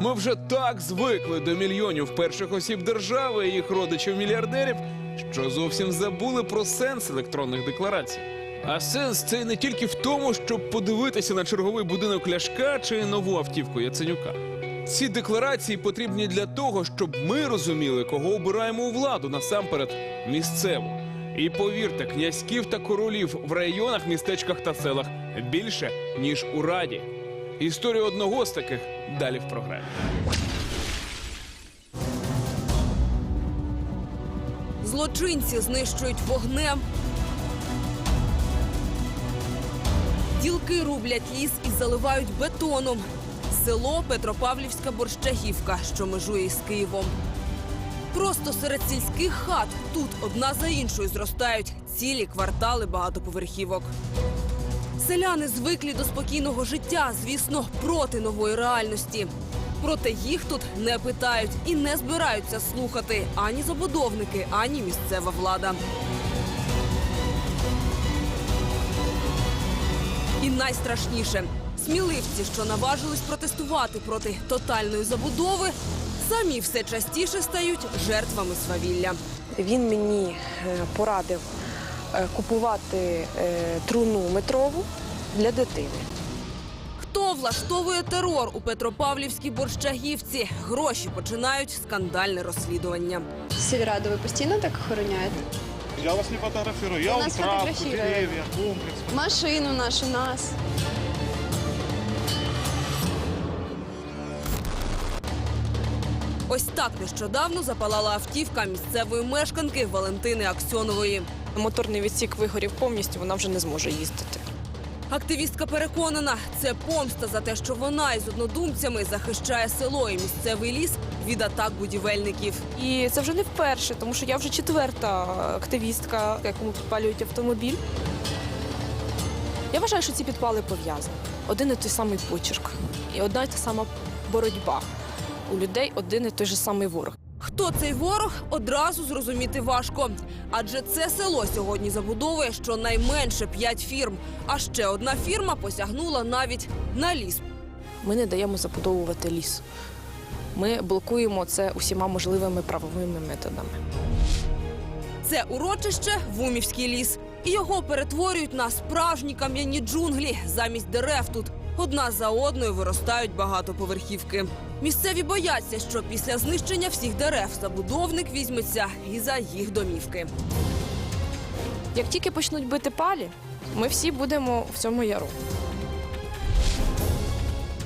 Ми вже так звикли до мільйонів перших осіб держави і їх родичів-мільярдерів, що зовсім забули про сенс електронних декларацій. А сенс це не тільки в тому, щоб подивитися на черговий будинок Ляшка чи нову автівку Яценюка. Ці декларації потрібні для того, щоб ми розуміли, кого обираємо у владу насамперед місцеву. І повірте, князьків та королів в районах, містечках та селах більше ніж у раді. Історію одного з таких далі в програмі. Злочинці знищують вогнем. Ділки рублять ліс і заливають бетоном. Село Петропавлівська Борщагівка, що межує із Києвом. Просто серед сільських хат тут одна за іншою зростають цілі квартали багатоповерхівок. Селяни звиклі до спокійного життя, звісно, проти нової реальності. Проте їх тут не питають і не збираються слухати ані забудовники, ані місцева влада. І найстрашніше сміливці, що наважились протестувати проти тотальної забудови, самі все частіше стають жертвами свавілля. Він мені е, порадив купувати е, труну метрову для дитини. Хто влаштовує терор у Петропавлівській борщагівці? Гроші починають скандальне розслідування. Сільраду ви постійно так охороняєте? Я вас не фотографирую. Я вам нас травку, комплекс. Машину нашу, нас. Ось так нещодавно запалала автівка місцевої мешканки Валентини Аксьонової. Моторний відсік вигорів повністю, вона вже не зможе їздити. Активістка переконана, це помста за те, що вона із однодумцями захищає село і місцевий ліс від атак будівельників. І це вже не вперше, тому що я вже четверта активістка, якому підпалюють автомобіль. Я вважаю, що ці підпали пов'язані. Один і той самий почерк. І одна й та сама боротьба. У людей один і той же самий ворог. Хто цей ворог одразу зрозуміти важко. Адже це село сьогодні забудовує щонайменше п'ять фірм. А ще одна фірма посягнула навіть на ліс. Ми не даємо забудовувати ліс. Ми блокуємо це усіма можливими правовими методами. Це урочище Вумівський ліс. І його перетворюють на справжні кам'яні джунглі. Замість дерев тут одна за одною виростають багатоповерхівки. Місцеві бояться, що після знищення всіх дерев забудовник візьметься і за їх домівки. Як тільки почнуть бити палі, ми всі будемо в цьому яру.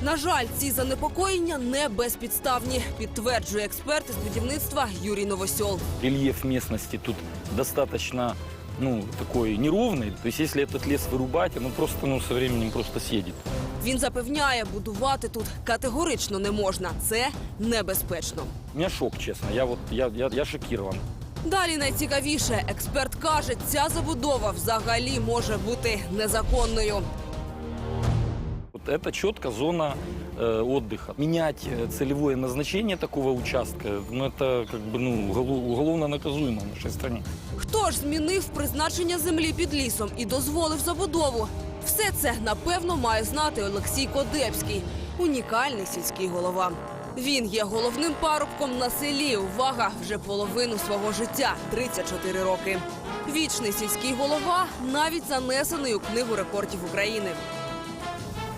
На жаль, ці занепокоєння не безпідставні, підтверджує експерт із будівництва Юрій Новосьол. рельеф местности тут достаточно ну, такой неровный. То есть если этот лес вырубать, оно просто ну, со временем просто съедет. Він запевняє, будувати тут категорично не можна. Це небезпечно. У меня шок, честно. Я вот я, я, я шокирован. Далі найцікавіше, експерт каже, ця забудова взагалі може бути незаконною. Вот это четко зона э, отдыха. Менять э, целевое назначение такого участка, ну это как бы ну, уголо- уголовно наказуемо в нашей стране. Хто ж змінив призначення землі під лісом і дозволив забудову? Все це напевно має знати Олексій Кодепський, унікальний сільський голова. Він є головним парубком на селі. Увага вже половину свого життя 34 роки. Вічний сільський голова навіть занесений у книгу рекордів України.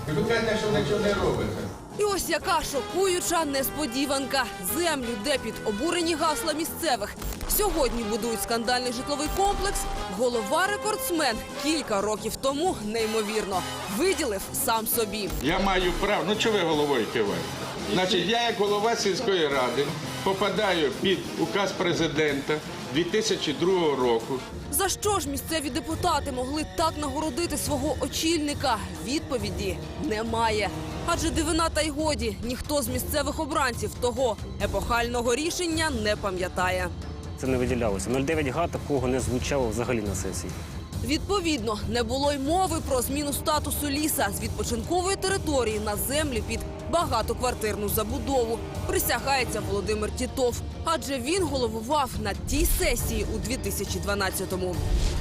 І ви кажете, що нічого не робите. І ось яка шокуюча несподіванка. Землю, де під обурені гасла місцевих. Сьогодні будують скандальний житловий комплекс. Голова рекордсмен кілька років тому неймовірно виділив сам собі. Я маю право. Ну чого ви головою киваєте? Значить, я як голова сільської ради попадаю під указ президента 2002 року. За що ж місцеві депутати могли так нагородити свого очільника? Відповіді немає. Адже дивина та й годі ніхто з місцевих обранців того епохального рішення не пам'ятає. Це не виділялося. 09 га такого не звучало взагалі на сесії. Відповідно, не було й мови про зміну статусу ліса з відпочинкової території на землі під багатоквартирну забудову. Присягається Володимир Тітов, адже він головував на тій сесії у 2012-му.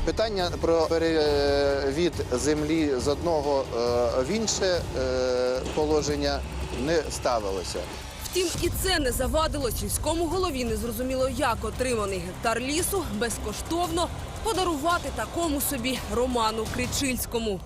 Питання про перевід землі з одного е, в інше е, положення не ставилося. Втім, і це не завадило сільському голові незрозуміло як отриманий гектар лісу безкоштовно подарувати такому собі Роману Кричильському.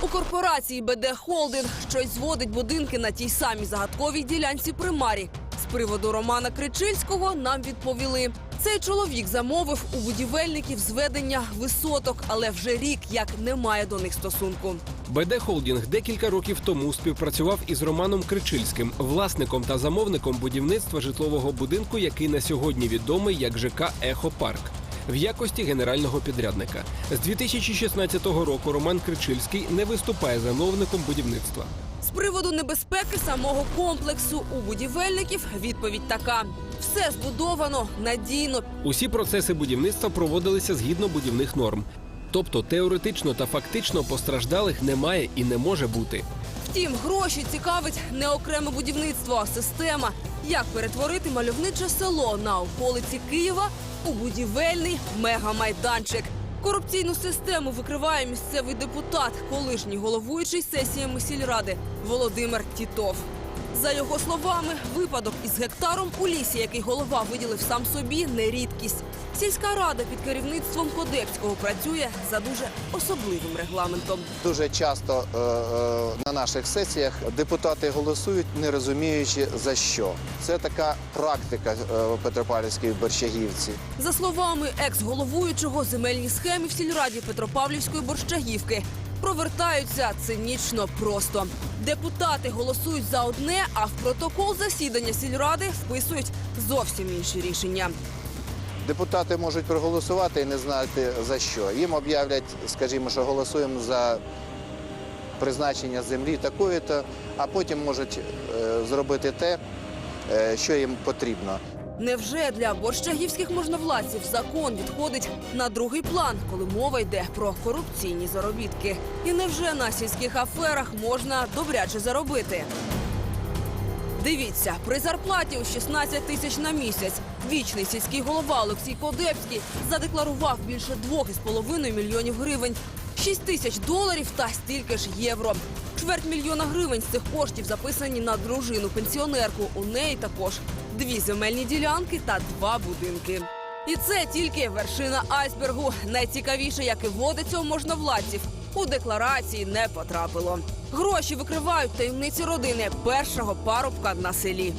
У корпорації БД Холдинг щось зводить будинки на тій самій загадковій ділянці примарі. З приводу Романа Кричильського нам відповіли. Цей чоловік замовив у будівельників зведення висоток, але вже рік як не має до них стосунку. БД Холдінг декілька років тому співпрацював із Романом Кричильським, власником та замовником будівництва житлового будинку, який на сьогодні відомий як ЖК Ехопарк. В якості генерального підрядника з 2016 року Роман Кричильський не виступає замовником будівництва. З приводу небезпеки самого комплексу у будівельників відповідь така: все збудовано надійно. Усі процеси будівництва проводилися згідно будівних норм. Тобто теоретично та фактично постраждалих немає і не може бути. Втім, гроші цікавить не окреме будівництво, а система. Як перетворити мальовниче село на околиці Києва у будівельний мегамайданчик. Корупційну систему викриває місцевий депутат, колишній головуючий сесіями сільради Володимир Тітов. За його словами, випадок із гектаром у лісі, який голова виділив сам собі, не рідкість. Сільська рада під керівництвом Кодепського працює за дуже особливим регламентом. Дуже часто е, е, на наших сесіях депутати голосують, не розуміючи за що. Це така практика е, Петропавлівській Борщагівці. За словами екс-головуючого, земельні схеми в сільраді Петропавлівської борщагівки провертаються цинічно просто. Депутати голосують за одне, а в протокол засідання сільради вписують зовсім інші рішення. Депутати можуть проголосувати і не знати за що. Їм об'являть, скажімо, що голосуємо за призначення землі такої-то, а потім можуть е, зробити те, е, що їм потрібно. Невже для борщагівських можновладців закон відходить на другий план, коли мова йде про корупційні заробітки? І невже на сільських аферах можна добряче заробити? Дивіться, при зарплаті у 16 тисяч на місяць вічний сільський голова Олексій Кодепський задекларував більше 2,5 мільйонів гривень, 6 тисяч доларів та стільки ж євро. Чверть мільйона гривень з цих коштів записані на дружину пенсіонерку. У неї також дві земельні ділянки та два будинки. І це тільки вершина айсбергу. Найцікавіше, як і водиться у можновладців, у декларації не потрапило. Гроші викривають таємниці родини першого парубка на селі.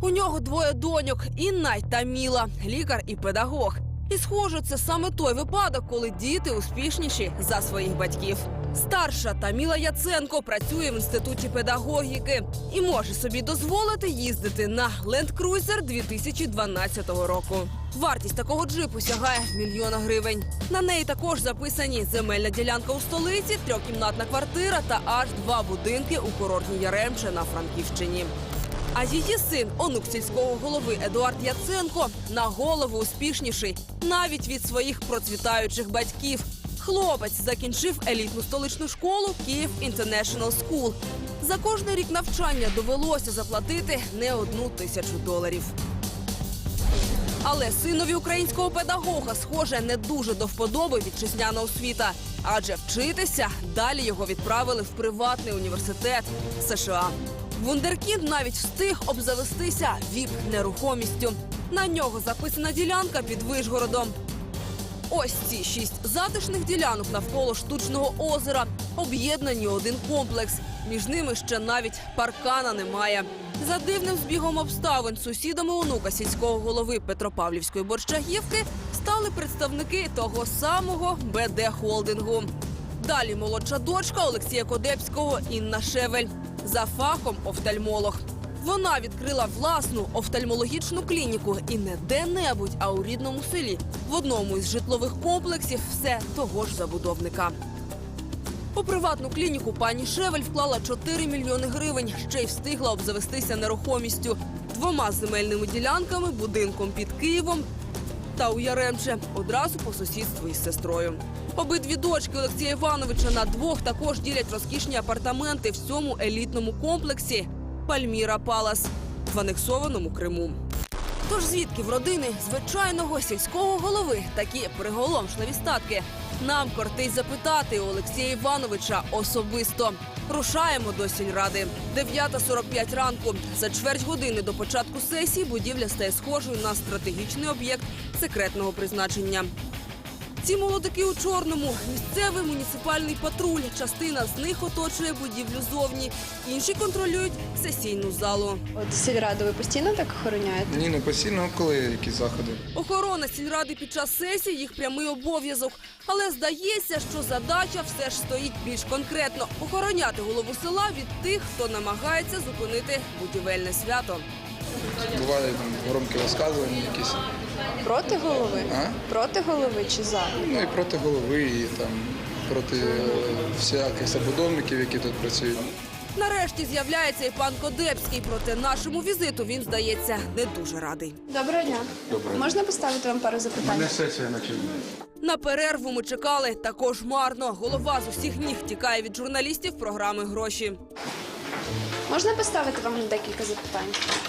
У нього двоє доньок Інна й Таміла, лікар і педагог. І схоже, це саме той випадок, коли діти успішніші за своїх батьків. Старша Таміла Яценко працює в інституті педагогіки і може собі дозволити їздити на Cruiser 2012 року. Вартість такого джипу сягає мільйона гривень. На неї також записані земельна ділянка у столиці, трьохкімнатна квартира та аж два будинки у курортній Яремче на Франківщині. А її син, онук сільського голови Едуард Яценко, на голову успішніший навіть від своїх процвітаючих батьків. Хлопець закінчив елітну столичну школу Київ International School. За кожний рік навчання довелося заплатити не одну тисячу доларів. Але синові українського педагога, схоже, не дуже до вподоби вітчизняна освіта. Адже вчитися далі його відправили в приватний університет США. Вундеркінд навіть встиг обзавестися віп нерухомістю. На нього записана ділянка під Вишгородом. Ось ці шість затишних ділянок навколо штучного озера об'єднані один комплекс. Між ними ще навіть паркана немає. За дивним збігом обставин сусідами онука сільського голови Петропавлівської борщагівки стали представники того самого БД холдингу. Далі молодша дочка Олексія Кодепського Інна Шевель за фахом офтальмолог. Вона відкрила власну офтальмологічну клініку і не де-небудь, а у рідному селі в одному із житлових комплексів все того ж забудовника. У приватну клініку пані Шевель вклала 4 мільйони гривень, ще й встигла обзавестися нерухомістю, двома земельними ділянками, будинком під Києвом та у Яремче одразу по сусідству із сестрою. Обидві дочки Олексія Івановича на двох також ділять розкішні апартаменти в цьому елітному комплексі Пальміра Палас в анексованому Криму. Тож звідки в родини звичайного сільського голови такі приголомшливі статки? Нам кортить запитати у Олексія Івановича особисто. Рушаємо до сільради. 9.45 ранку. За чверть години до початку сесії будівля стає схожою на стратегічний об'єкт секретного призначення. Ці молодики у чорному місцевий муніципальний патруль. Частина з них оточує будівлю зовні, інші контролюють сесійну залу. От сільраду ви постійно так охороняєте? Ні, не постійно, коли якісь заходи. Охорона сільради під час сесії їх прямий обов'язок. Але здається, що задача все ж стоїть більш конкретно охороняти голову села від тих, хто намагається зупинити будівельне свято. Буває там громкі розказування якісь. Проти голови? А? Проти голови чи за? Ну і проти голови, і там проти е, всяких забудовників, які тут працюють. Нарешті з'являється і пан Кодепський. Проте нашому візиту він здається не дуже радий. Доброго дня. Можна поставити вам пару запитань? сесія починає. На перерву ми чекали також марно. Голова з усіх ніг тікає від журналістів програми гроші. Можна поставити вам декілька запитань?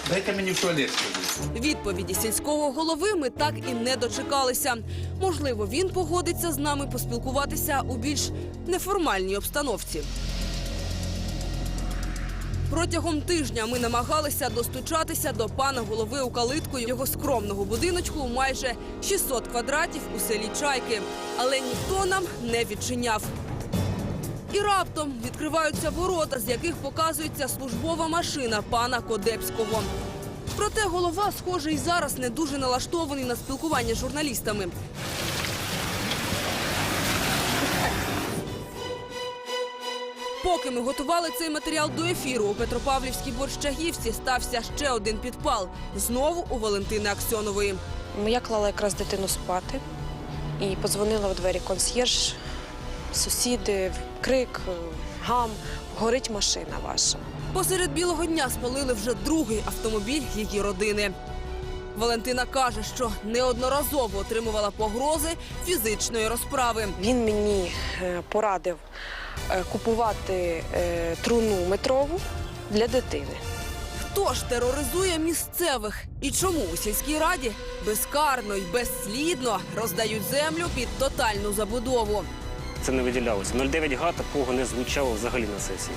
Дайте мені в туалет сходити. Відповіді сільського голови ми так і не дочекалися. Можливо, він погодиться з нами поспілкуватися у більш неформальній обстановці. Протягом тижня ми намагалися достучатися до пана голови у калитку його скромного будиночку у майже 600 квадратів у селі Чайки, але ніхто нам не відчиняв. І раптом відкриваються ворота, з яких показується службова машина пана Кодепського. Проте голова, схоже, і зараз не дуже налаштований на спілкування з журналістами. Поки ми готували цей матеріал до ефіру, у Петропавлівській борщагівці стався ще один підпал. Знову у Валентини Аксьонової. Я клала якраз дитину спати і подзвонила у двері консьєрж, сусіди, крик, гам, горить машина ваша. Посеред білого дня спалили вже другий автомобіль її родини. Валентина каже, що неодноразово отримувала погрози фізичної розправи. Він мені е, порадив е, купувати е, труну метрову для дитини. Хто ж тероризує місцевих? І чому у сільській раді безкарно й безслідно роздають землю під тотальну забудову? Це не виділялося. 0,9 га такого не звучало взагалі на сесії.